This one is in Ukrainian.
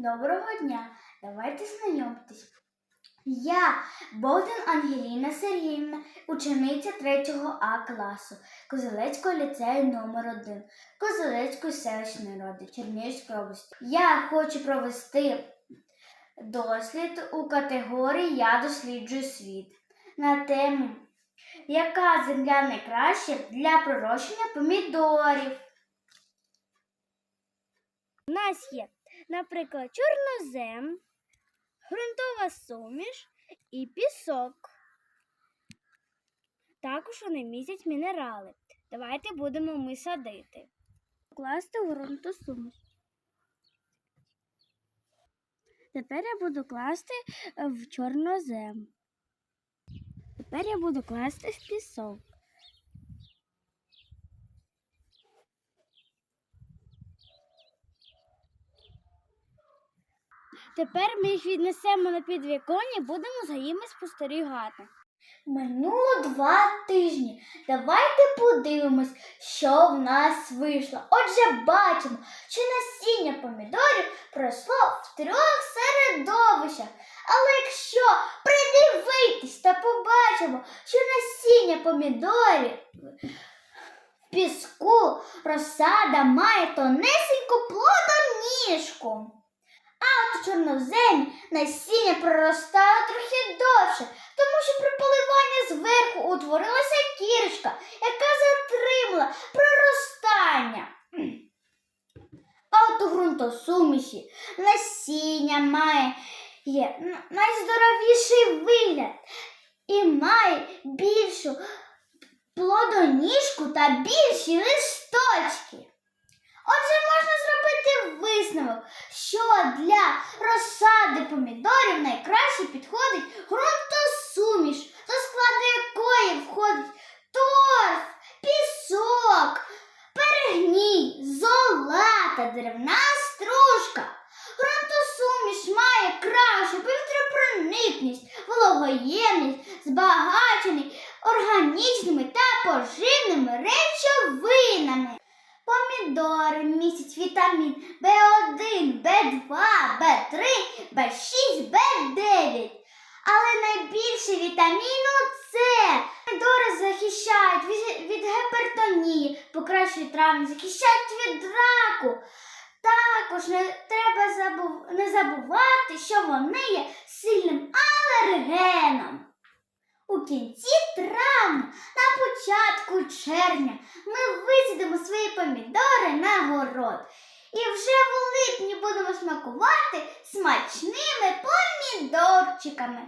Доброго дня! Давайте знайомитись. Я Богдан Ангеліна Сергіївна, учениця 3 А класу Козелецького ліцею номер 1 Козелецької селищної ради Чернігівської області. Я хочу провести дослід у категорії Я досліджую світ на тему Яка земля найкраща для пророщення помідорів? У нас є, наприклад, чорнозем, ґрунтова суміш і пісок. Також вони містять мінерали. Давайте будемо ми садити. Класти в ґрунту суміш. Тепер я буду класти е, в чорнозем. Тепер я буду класти в пісок. Тепер ми їх віднесемо на підвіконня і будемо за ними спостерігати. Минуло два тижні. Давайте подивимось, що в нас вийшло. Отже, бачимо, що насіння помідорів пройшло в трьох середовищах. Але якщо придивитись та побачимо, що насіння помідорів в піску розсада має тонесеньку плодоніжку. А от у чорноземі насіння проростало трохи довше, тому що при поливанні зверху утворилася кірочка, яка затримала проростання. А от у ґрунтосуміші насіння має є найздоровіший вигляд і має більшу плодоніжку та більші листочки. Отже, можна висновок, що для розсади помідорів найкраще підходить ґрунтосуміш, до складу якої входить торф, пісок, перегній, зола та деревна стружка. Ґрунтосуміш має кращу повітряпроникність, вологоємність, збагачений органічними та поживними речовинами. Помідори містять вітамін В1, В2, В3, В6, В9. Але найбільше вітаміну С. Помідори захищають від, гіпертонії, покращують травми, захищають від раку. Також не треба забув, не забувати, що вони є сильним алергеном. У кінці травня, на початку червня, ми висідемо свої помідори на город. І вже в липні будемо смакувати смачними помідорчиками.